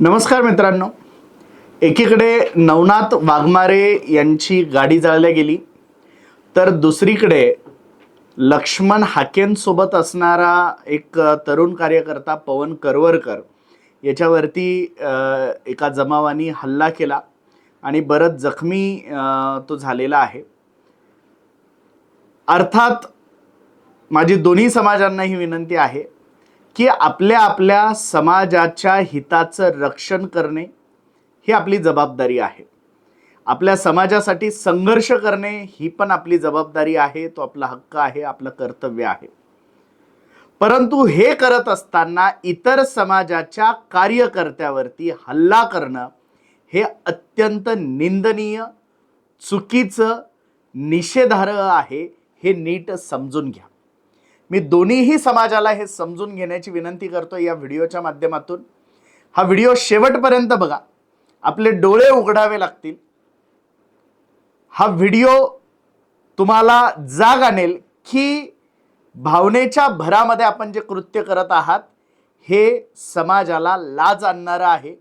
नमस्कार मित्रांनो. एकीकडे नवनाथ वाघमारे यांची गाडी जाळल्या गेली तर दुसरीकडे लक्ष्मण हाकेंसोबत असणारा एक तरुण कार्यकर्ता पवन करवरकर याच्यावरती एका जमावानी हल्ला केला आणि बरंच जखमी तो झालेला आहे. अर्थात माझी दोन्ही समाजांना ही विनंती आहे की आपल्या आपल्या समाजाच्या हिताचं रक्षण करणे ही आपली जबाबदारी आहे. आपल्या समाजासाठी संघर्ष करणे ही पण आपली जबाबदारी आहे तो आपला हक्क आहे आपलं कर्तव्य आहे. परंतु हे करत असताना इतर समाजाच्या कार्यकर्त्यावरती हल्ला करणं हे अत्यंत निंदनीय चुकीचं निषेधार्ह आहे हे नीट समजून घ्या. मी दोन्हीही समाजाला हे समजून घेण्याची विनंती करतो या व्हिडिओच्या माध्यमातून. हा व्हिडिओ शेवटपर्यंत बघा. आपले डोळे उघडावे लागतील. हा व्हिडिओ तुम्हाला जाग आणेल की भावनेच्या भरामध्ये आपण जे कृत्य करत आहात हे समाजाला लाज आणणारं आहे.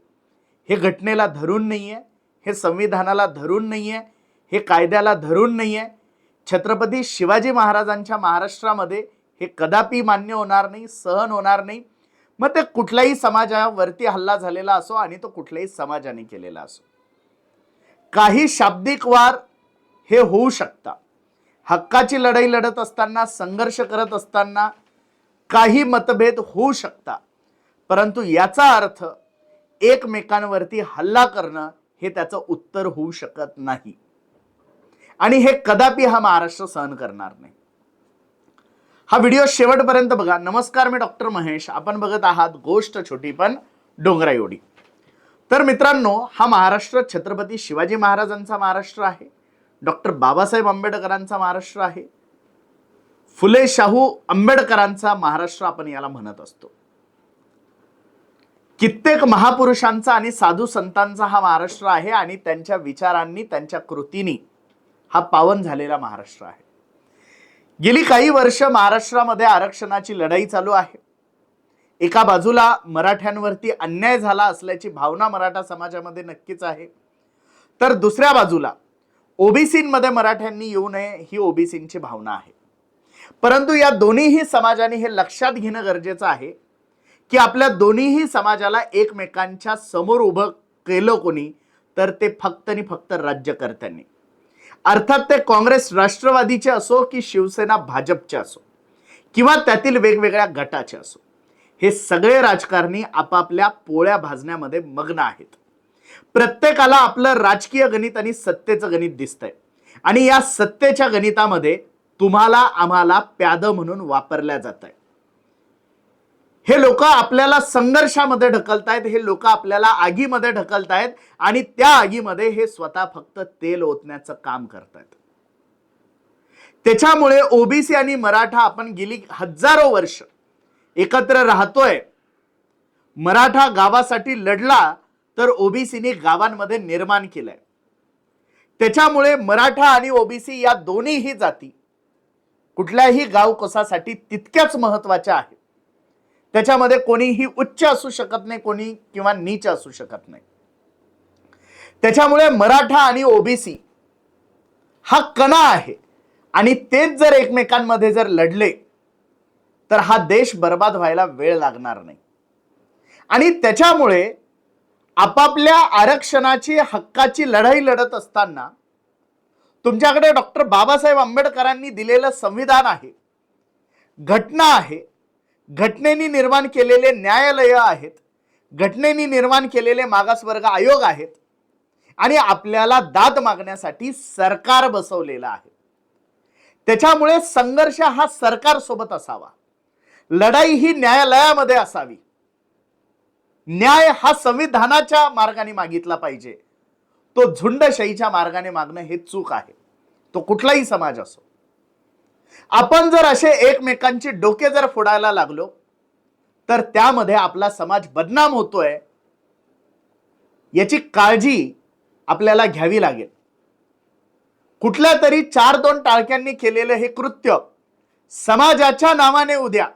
हे घटनेला धरून नाही आहे हे संविधानाला धरून नाही आहे हे कायद्याला धरून नाही आहे छत्रपती शिवाजी महाराजांच्या महाराष्ट्रामध्ये हे कदापि मान्य होणार नाही सहन होणार नाही. मग ते कुठल्याही समाजावरती हल्ला झालेला असो आणि तो कुठल्याही समाजाने केलेला असो. काही शाब्दिक वार हे होऊ शकता हक्काची लढाई लढत असताना संघर्ष करत असताना काही मतभेद होऊ शकता परंतु याचा अर्थ एकमेकांवरती हल्ला करणं हे त्याचं उत्तर होऊ शकत नाही. आणि हे कदापि हा महाराष्ट्र सहन करणार नाही. हा व्हिडिओ शेवटपर्यंत बघा. नमस्कार मी डॉक्टर महेश. आपण बघत आहात गोष्ट छोटी पण डोंगरा एवढी. तर मित्रांनो हा महाराष्ट्र छत्रपती शिवाजी महाराजांचा महाराष्ट्र आहे. डॉक्टर बाबासाहेब आंबेडकरांचा महाराष्ट्र आहे. फुले शाहू आंबेडकरांचा महाराष्ट्र आपण याला म्हणत असतो. कित्येक महापुरुषांचा आणि साधू संतांचा हा महाराष्ट्र आहे आणि त्यांच्या विचारांनी त्यांच्या कृतींनी हा पावन झालेला महाराष्ट्र आहे. गेली काही वर्ष महाराष्ट्रामध्ये आरक्षणाची लढाई चालू आहे. एका बाजूला मराठ्यांवरती अन्याय झाला असल्याची भावना मराठा समाजामध्ये नक्कीच आहे. तर दुसऱ्या बाजूला ओबीसीमध्ये मराठ्यांनी येऊ नये ही ओबीसींची भावना आहे. परंतु या दोन्हीही समाजाने हे लक्षात घेणं गरजेचं आहे की आपल्या दोन्हीही समाजाला एकमेकांच्या समोर उभं केलं कोणी तर ते फक्त आणि फक्त राज्यकर्त्यांनी. अर्थात ते काँग्रेस राष्ट्रवादीचे असो की शिवसेना भाजपचे असो किंवा त्यातील वेगवेगळ्या गटाचे असो हे सगळे राजकारणी आपापल्या पोळ्या भाजण्यामध्ये मग्न आहेत. प्रत्येकाला आपलं राजकीय गणित आणि सत्तेचं गणित दिसतंय. आणि या सत्तेच्या गणितामध्ये तुम्हाला आम्हाला प्याद म्हणून वापरल्या जात आहे हे लोक आपल्याला संघर्षामध्ये ढकलतायत हे लोक आपल्याला आगीमध्ये ढकलतायत आणि त्या आगीमध्ये हे स्वतः फक्त तेल ओतण्याचं काम करतायत. त्याच्यामुळे ओबीसी आणि मराठा आपण गेली हजारो वर्ष एकत्र राहतोय. मराठा गावासाठी लढला तर ओबीसीने गावांमध्ये निर्माण केलंय. त्याच्यामुळे मराठा आणि ओबीसी या दोन्हीही जाती कुठल्याही गाव कसासाठी तितक्याच महत्त्वाच्या आहेत. त्याच्यामध्ये कोणीही उच्च असू शकत नाही कोणी किंवा नीच असू शकत नाही. त्याच्यामुळे मराठा आणि ओबीसी हा कणा आहे. आणि तेच जर एकमेकांमध्ये जर लढले तर हा देश बर्बाद व्हायला वेळ लागणार नाही. आणि त्याच्यामुळे आपापल्या आरक्षणाची हक्काची लढाई लढत असताना तुमच्याकडे डॉक्टर बाबासाहेब आंबेडकरांनी दिलेलं संविधान आहे. घटना आहे. घटनेनी निर्माण केलेले न्यायालय आहेत घटनेनी निर्माण केलेले मागासवर्ग आयोग आहेत आणि आपल्याला दाद मागण्यासाठी सरकार बसवलेलं आहे. त्याच्यामुळे संघर्ष हा सरकार सोबत असावा. लढाई ही न्यायालयामध्ये असावी. न्याय हा संविधानाच्या मार्गाने मागितला पाहिजे. तो झुंडशाहीच्या मार्गाने मागणं हे चूक आहे. तो कुठलाही समाज असो. आपण जर असे एकमेकांची डोके जर फोडायला लागलो तर त्यामध्ये आपला समाज बदनाम होतोय याची काळजी आपल्याला घ्यावी लागेल. कुठल्या तरी चार दोन टाळक्यांनी केलेलं हे कृत्य समाजाच्या नावाने उद्या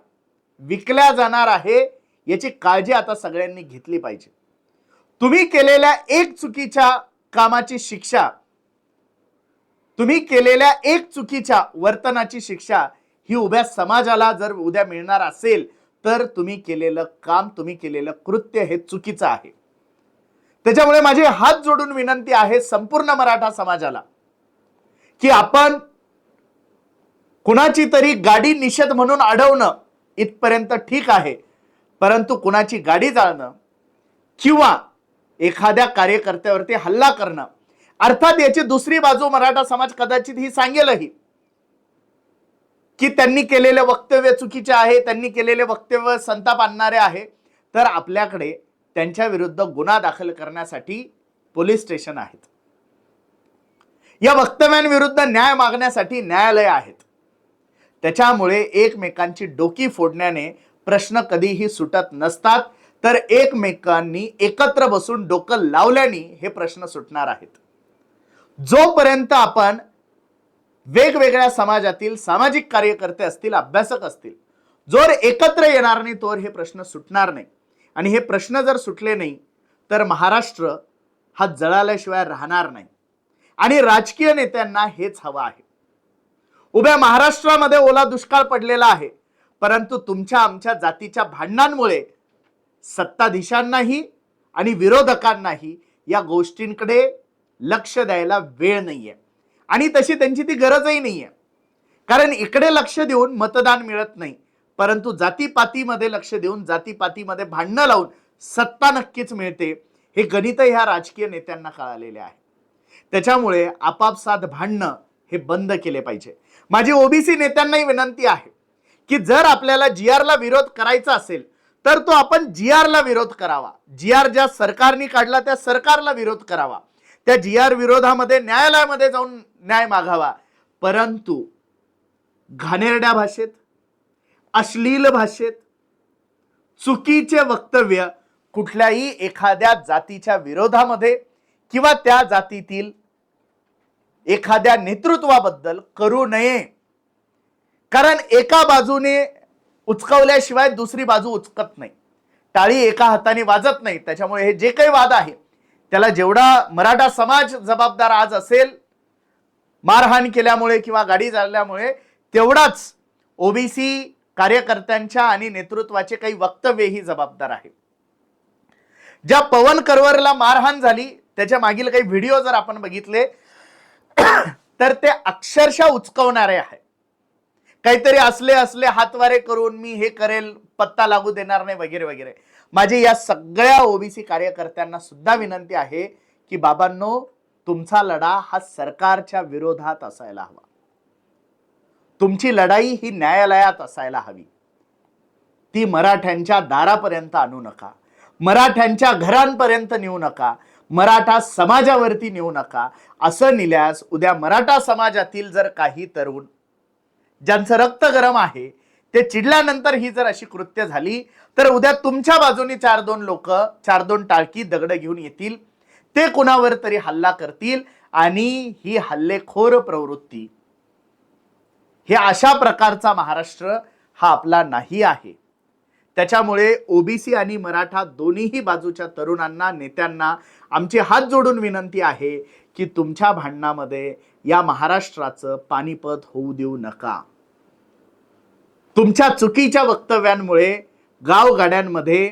विकल्या जाणार आहे याची काळजी आता सगळ्यांनी घेतली पाहिजे. तुम्ही केलेल्या एक चुकीच्या कामाची शिक्षा तुम्ही केलेल्या एक चुकीच्या वर्तनाची शिक्षा ही उभ्या समाजाला जर उद्या मिळणार असेल तर तुम्ही केलेलं काम तुम्ही केलेलं कृत्य हे चुकीचं आहे. त्याच्यामुळे माझे हात जोडून विनंती आहे संपूर्ण मराठा समाजाला की आपण कुणाची तरी गाडी निषेध म्हणून अडवणं इथपर्यंत ठीक आहे परंतु कुणाची गाडी जाळणं किंवा एखाद्या कार्यकर्त्यावरती हल्ला करणं अर्थात याची दुसरी बाजू मराठा समाज कदाचित ही सांगेलही. की त्यांनी केलेले वक्तव्य चुकीचे आहे त्यांनी केलेले वक्तव्य संताप आणणारे आहे तर आपल्याकडे त्यांच्या विरुद्ध गुन्हा दाखल करण्यासाठी पोलीस स्टेशन आहेत. या वक्तव्यांविरुद्ध न्याय मागण्यासाठी न्यायालय आहेत. त्याच्यामुळे एकमेकांची डोकी फोडण्याने प्रश्न कधीही सुटत नसतात तर एकमेकांनी एकत्र बसून डोकं लावल्याने हे प्रश्न सुटणार आहेत. जोपर्यंत आपण वेगवेगळ्या समाजातील सामाजिक कार्यकर्ते असतील अभ्यासक असतील जोर एकत्र येणार नाही तोवर हे प्रश्न सुटणार नाही. आणि हे प्रश्न जर सुटले नाही तर महाराष्ट्र हा जळाल्याशिवाय राहणार नाही. आणि राजकीय नेत्यांना हेच हवं आहे. उभ्या महाराष्ट्रामध्ये ओला दुष्काळ पडलेला आहे परंतु तुमच्या आमच्या जातीच्या भांडणांमुळे सत्ताधीशांनाही आणि विरोधकांनाही या गोष्टींकडे लक्ष द्यायला वेळ नाहीये. आणि तशी त्यांची ती गरजही नाहीये. कारण इकडे लक्ष देऊन मतदान मिळत नाही. परंतु जातीपातीमध्ये लक्ष देऊन जातीपातीमध्ये भांडणं लावून सत्ता नक्कीच मिळते हे गणित ह्या राजकीय नेत्यांना कळालेले आहे. त्याच्यामुळे आपापसात भांडणं हे बंद केले पाहिजे. माझी ओबीसी नेत्यांनाही विनंती आहे की जर आपल्याला जी ला विरोध करायचा असेल तर तो आपण जी आरला विरोध करावा. जी आर ज्या सरकारने काढला त्या सरकारला विरोध करावा. त्या जी आर विरोधामध्ये न्यायालयामध्ये जाऊन न्याय मागावा. परंतु घाणेरड्या भाषेत अश्लील भाषेत चुकीचे वक्तव्य कुठल्याही एखाद्या जातीच्या विरोधामध्ये किंवा त्या जातीतील एखाद्या नेतृत्वाबद्दल करू नये. कारण एका बाजूने उचकवल्याशिवाय दुसरी बाजू उचकत नाही. टाळी एका हाताने वाजत नाही. त्याच्यामुळे हे जे काही वाद आहे त्याला जेवढा मराठा समाज जबाबदार आज असेल मारहाण केल्यामुळे किंवा गाडी झाल्यामुळे तेवढाच ओबीसी कार्यकर्त्यांच्या आणि नेतृत्वाचे काही वक्तव्यही जबाबदार आहे. ज्या पवन करवरला मारहाण झाली त्याच्या मागील काही व्हिडिओ जर आपण बघितले तर ते अक्षरशः उचकवणारे आहे. काहीतरी असले असले हातवारे करून मी हे करेल पत्ता लागू देणार नाही वगैरे वगैरे. माझी या सगळ्या ओबीसी कार्यकर्त्यांना सुद्धा विनंती आहे की बाबांनो तुमचा लढा हा सरकारच्या विरोधात असायला हवा. तुमची लढाई ही न्यायालयात असायला हवी. ती मराठ्यांच्या दारापर्यंत आणू नका. मराठ्यांच्या घरांपर्यंत नेऊ नका. मराठा समाजावरती नेऊ नका. असं निल्यास उद्या मराठा समाजातील जर काही तरुण ज्यांचं रक्त गरम आहे ते चिडल्यानंतर ही जर अशी कृत्य झाली तर उद्या तुमच्या बाजूने चार दोन लोक चार दोन टाळकी दगड घेऊन येतील. ते कुणावर तरी हल्ला करतील आणि ही हल्लेखोर प्रवृत्ती. हे अशा प्रकारचा महाराष्ट्र हा आपला नाही आहे. त्याच्यामुळे ओबीसी आणि मराठा दोन्हीही बाजूच्या तरुणांना नेत्यांना आमची हात जोडून विनंती आहे की तुमच्या भांडणामध्ये या महाराष्ट्राचं पानिपत होऊ देऊ नका. तुमच्या चुकीच्या वक्तव्यांमुळे गावगाड्यांमध्ये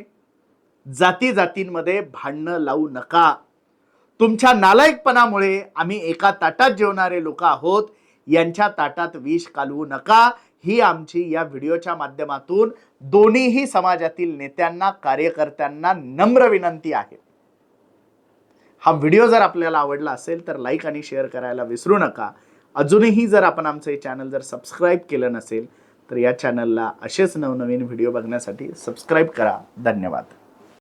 जाती जातींमध्ये भांडणं लावू नका. तुमच्या नालायकपणामुळे आम्ही एका ताटात जेवणारे लोक आहोत. यांच्या ताटात विष कालवू नका. ही आमची या व्हिडिओच्या माध्यमातून दोन्हीही समाजातील नेत्यांना कार्यकर्त्यांना नम्र विनंती आहे. हा व्हिडिओ जर आपल्याला आवडला असेल तर लाईक आणि शेअर करायला विसरू नका. अजूनही जर आपण आमचं हे चॅनल जर सबस्क्राईब केलं नसेल तर या चॅनलला असेच नवनवीन व्हिडिओ बघण्यासाठी सबस्क्राईब करा. धन्यवाद.